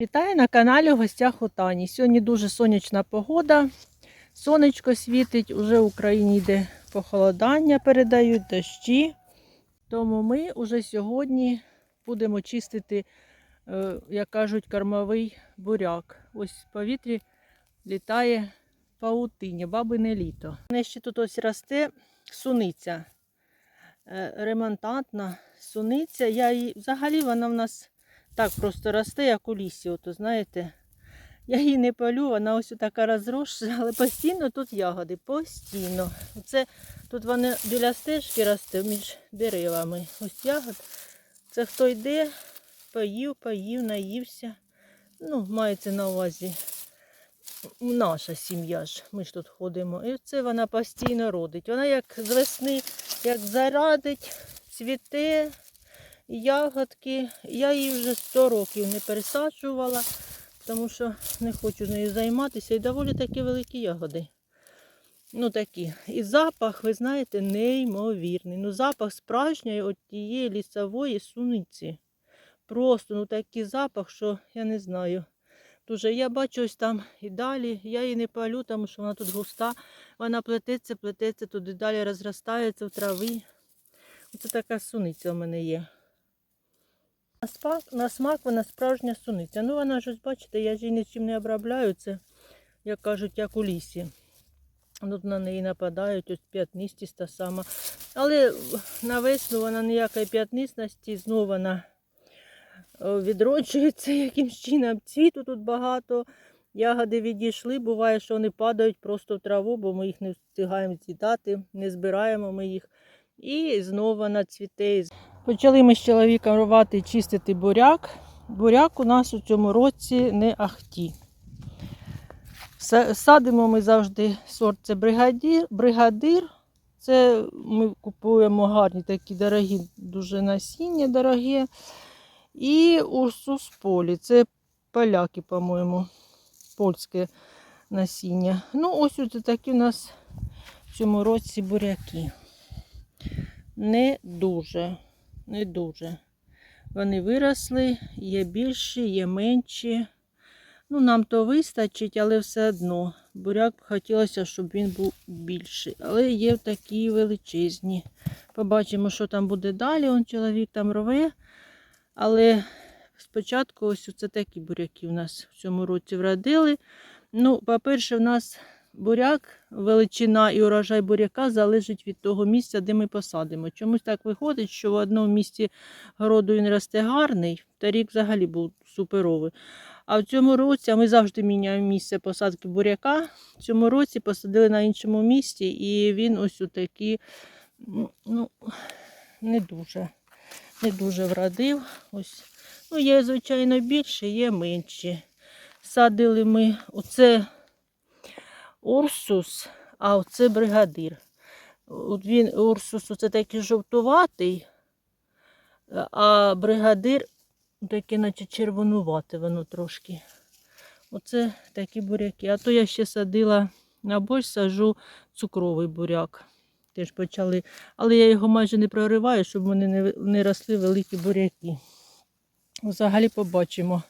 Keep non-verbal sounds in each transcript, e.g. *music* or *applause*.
Вітаю на каналі в гостях у Тані. Сьогодні дуже сонячна погода. Сонечко світить, уже в Україні йде похолодання, передають дощі. Тому ми вже сьогодні будемо чистити, е, як кажуть, кормовий буряк. Ось в повітрі літає паутиня, бабине літо. У мене ще тут ось росте суниця. е, Ремонтантна суниця. Я її, взагалі вона в нас так просто росте, як у лісі, ото, знаєте. Я її не палю, вона ось така розросша, але постійно тут ягоди, постійно. Оце тут вони біля стежки росте між деревами. Ось ягод. Це хто йде, поїв, поїв, наївся. Ну, мається на увазі наша сім'я ж. Ми ж тут ходимо. І це вона постійно родить. Вона як з весни, як зарадить, цвіте, ягодки. Я її вже 100 років не пересаджувала, тому що не хочу нею займатися. І доволі такі великі ягоди. Ну такі. І запах, ви знаєте, неймовірний. Ну, запах справжньої от тієї лісової суниці. Просто ну такий запах, що я не знаю. Дуже я бачу ось там і далі. Я її не палю, тому що вона тут густа. Вона плететься, плететься, туди далі розростається в траві. Оце така суниця у мене є. На смак, на смак вона справжня суниця. Ну вона ж бачите, я ж її нічим не обробляю. Це, як кажуть, як у лісі. Тут на неї нападають, ось п'ятнистість та сама. Але на весну вона ніякої п'ятнистості, знову вона е, відроджується якимсь чином. Цвіту тут багато. Ягоди відійшли. Буває, що вони падають просто в траву, бо ми їх не встигаємо з'їдати, не збираємо ми їх. І знову вона цвіте. Почали ми з чоловіком рвати і чистити буряк. Буряк у нас у цьому році не ахті. Садимо ми завжди сорт це бригадір. бригадир. Це ми купуємо гарні такі дорогі, дуже насіння дорогі. І урсус полі. Це поляки, по-моєму, польське насіння. Ну, ось оце такі у нас в цьому році буряки. Не дуже, не дуже. Вони виросли, є більші, є менші. Ну, нам то вистачить, але все одно. Буряк хотілося, щоб він був більший. Але є такі величезні. Побачимо, що там буде далі. Он чоловік там рве. Але спочатку ось це такі буряки у нас в цьому році вродили. Ну, по-перше, в нас буряк, величина і урожай буряка залежить від того місця, де ми посадимо. Чомусь так виходить, що в одному місці городу він росте гарний, та рік взагалі був суперовий. А в цьому році, а ми завжди міняємо місце посадки буряка. В цьому році посадили на іншому місці, і він ось отакий, ну, не дуже, не дуже вродив. Ось. Ну, є, звичайно, більше, є менші. Садили ми оце Урсус, а оце бригадир. От він Урсус оце такий жовтуватий, а бригадир таке, наче червонувате воно трошки. Оце такі буряки. А то я ще садила на борщ, сажу цукровий буряк. Теж почали. Але я його майже не прориваю, щоб вони не, росли великі буряки. Взагалі побачимо,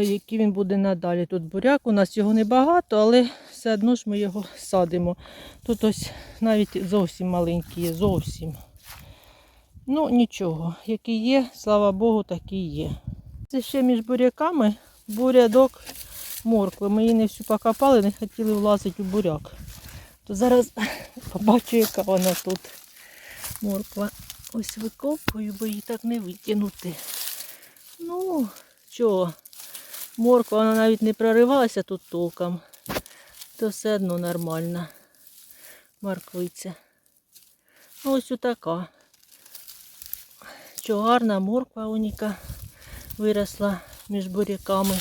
який він буде надалі. Тут буряк. У нас його небагато, але все одно ж ми його садимо. Тут ось навіть зовсім маленький є, зовсім. Ну, нічого, який є, слава Богу, такий є. Це ще між буряками бурядок моркви. Ми її не всю покопали, не хотіли влазити у буряк. То зараз *laughs* побачу, яка вона тут. Морква. Ось викопую, бо її так не витягнути. Ну, чого? Морква вона навіть не проривалася тут толком. То все одно нормальна морквиця. Ось отака. Що гарна морква уніка виросла між буряками,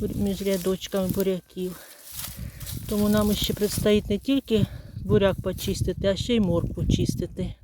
між рядочками буряків. Тому нам ще предстоїть не тільки буряк почистити, а ще й моркву чистити.